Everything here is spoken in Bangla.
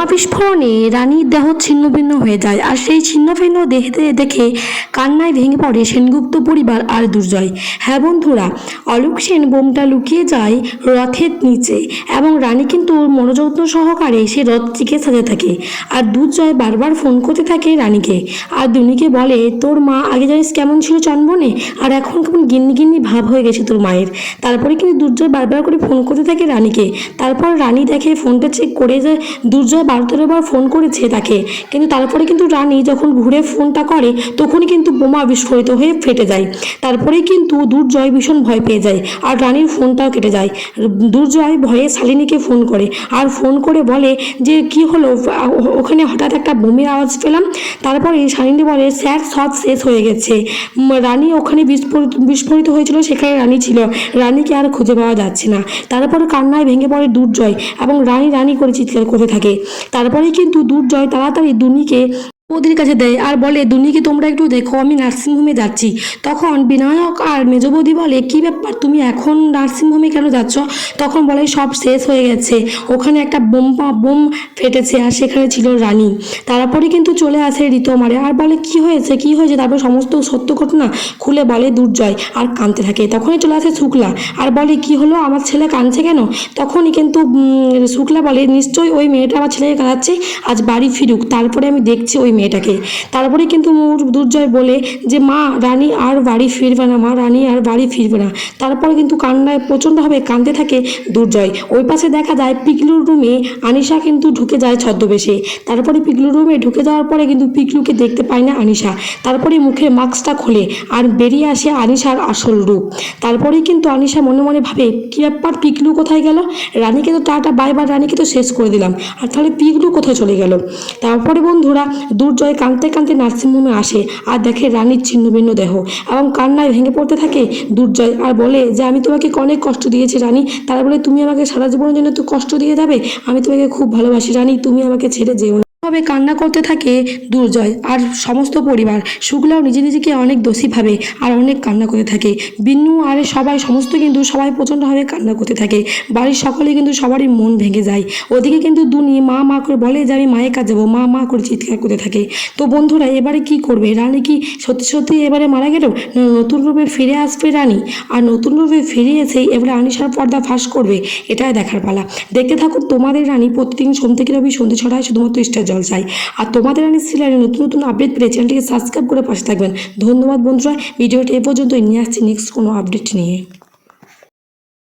বোমা বিস্ফোরণে রানীর দেহ ছিন্ন ভিন্ন হয়ে যায় আর সেই ছিন্ন ভিন্ন দেহতে দেখে কান্নায় ভেঙে পড়ে সেনগুপ্ত পরিবার আর দুর্জয়। হ্যাঁ বন্ধুরা, অলোক সেন বোমটা লুকিয়ে যায় রথের নিচে এবং রানী কিন্তু মনোযত্ন সহকারে সে রথটিকে সাজে থাকে আর দুর্জয় বারবার ফোন করতে থাকে রানীকে। আর দুনিকে বলে, তোর মা আগে জানিস কেমন ছিল চন্বনে? আর এখন কেমন গিন্নি গিন্নি ভাব হয়ে গেছে তোর মায়ের? তারপরে কিন্তু দুর্জয় বারবার করে ফোন করতে থাকে রানীকে। তারপর রানী দেখে ফোনটা চেক করে যে দুর্জয় বারো তেরো বার ফোন করেছে তাকে। কিন্তু তারপরে কিন্তু রানী যখন ঘুরে ফোনটা করে, তখনই কিন্তু বোমা বিস্ফোরিত হয়ে ফেটে যায়। তারপরেই কিন্তু দুর্জয় ভীষণ ভয় পেয়ে যায় আর রানীর ফোনটাও কেটে যায়। দুর্জয় ভয়ে শালিনীকে ফোন করে আর ফোন করে বলে যে, কি হলো? ওখানে হঠাৎ একটা বোমের আওয়াজ পেলাম। তারপরে শালিনী বলে, স্যার, সব শেষ হয়ে গেছে। রানী ওখানে বিস্ফোরিত বিস্ফোরিত হয়েছিল, সেখানে রানী ছিল। রানীকে আর খুঁজে পাওয়া যাচ্ছে না। তারপরে কান্নায় ভেঙে পড়ে দুর্জয় এবং রানী রানী করে চিৎকার করতে থাকে। তারপরেই কিন্তু দুর্জয় তাড়াতাড়ি দুনিকে ওদের কাছে দেয় আর বলে দুনিকে তোমরা একটু দেখো, আমি নার্সিংহোমে যাচ্ছি। তখন বিনায়ক আর মেজবৌদি বলে, কি ব্যাপার? তুমি এখন নার্সিংহোমে কেন যাচ্ছ? তখন বলে, সব শেষ হয়ে গেছে। ওখানে একটা বোম বোম ফেটেছে আর সেখানে ছিল রানী। তারপরে কিন্তু চলে আসে ঋতমারে আর বলে, কি হয়েছে? কি হয়েছে? তারপর সমস্ত সত্য ঘটনা খুলে বলে দুর্জয় আর কাঁদতে থাকে। তখনই চলে আসে শুক্লা। আর বলে, কি হলো? আমার ছেলে কাঁদছে কেন? তখনই কিন্তু শুক্লা বলে, নিশ্চয়ই ওই মেয়েটা আমার ছেলেকে কাঁদাচ্ছে। আজ বাড়ি ফিরুক। তারপরে আমি দেখছি ওই মেয়েটাকে। তারপরে কিন্তু দুর্জয় বলে যে, মা, রানী আর বাড়ি ফিরবে না, মা, রানী আর বাড়ি ফিরবে না। তারপরে কিন্তু কান্নায়, প্রচণ্ডভাবে কাঁদতে থাকে দুর্জয়। ওই পাশে দেখা যায় পিকলুর রুমে আনিশা কিন্তু ঢুকে যায় ছদ্মবেশে। তারপরে পিকলুর রুমে ঢুকে যাওয়ার পরে কিন্তু পিকলুকে দেখতে পায় না আনিশা। তারপরে মুখের মাস্কটা খোলে আর বেরিয়ে আসে আনিশার আসল রূপ। তারপরেই কিন্তু আনিশা মনে মনে ভাবে, কি ব্যাপার, পিকলু কোথায় গেল? রানীকে তো টাটা বাইবার রানীকে তো শেষ করে দিলাম। আর তাহলে পিকলু কোথায় চলে গেল? তারপরে বন্ধুরা দুর্জয় কাঁদতে কাঁদতে নার্সিংহোমে আসে আর দেখে রানীর ছিন্ন ভিন্ন দেহ এবং কান্নায় ভেঙে পড়তে থাকে। দুর্জয় আর বলে, যে আমি তোমাকে অনেক কষ্ট দিয়েছি রানী, তারা বলে, তুমি আমাকে সারা জীবনের জন্য তো কষ্ট দিয়ে যাবে। আমি তোমাকে খুব ভালোবাসি রানী, তুমি আমাকে ছেড়ে যেও না। ভাবে কান্না করতে থাকে দুর্জয় আর সমস্ত পরিবার। শুক্লাও নিজে নিজেকে অনেক দোষী ভাবে আর অনেক কান্না করতে থাকে। বিন্নু আর সবাই সমস্ত কিন্তু সবাই প্রচণ্ডভাবে কান্না করতে থাকে। বাড়ির সকলে কিন্তু সবারই মন ভেঙে যায়। ওদিকে কিন্তু দুনি মা মা করে বলে যে, আমি মায়ের কাজ যাব। মা মা করে চিৎকার করতে থাকে। তো বন্ধুরা, এবারে কি করবে? রানী কি সত্যি সত্যি এবারে মারা গেল? নতুন রূপে ফিরে আসবে রানী? আর নতুন রূপে ফিরে এসেই এবারে আনিশার পর্দা ফাঁস করবে? এটাই দেখার পালা। দেখতে থাকুন তোমাদের রানী প্রতিদিন থেকে রবি সন্ধ্যে ছটায় শুধুমাত্র স্টার জলসায় আর তোমাদের আমি সিলারে নতুন নতুন আপডেট পেলে চ্যানেলটিকে সাবস্ক্রাইব করে পাশে থাকবেন। ধন্যবাদ বন্ধুরা, ভিডিওটি এ পর্যন্ত নিয়ে আসছি নেক্সট কোনো আপডেট নিয়ে।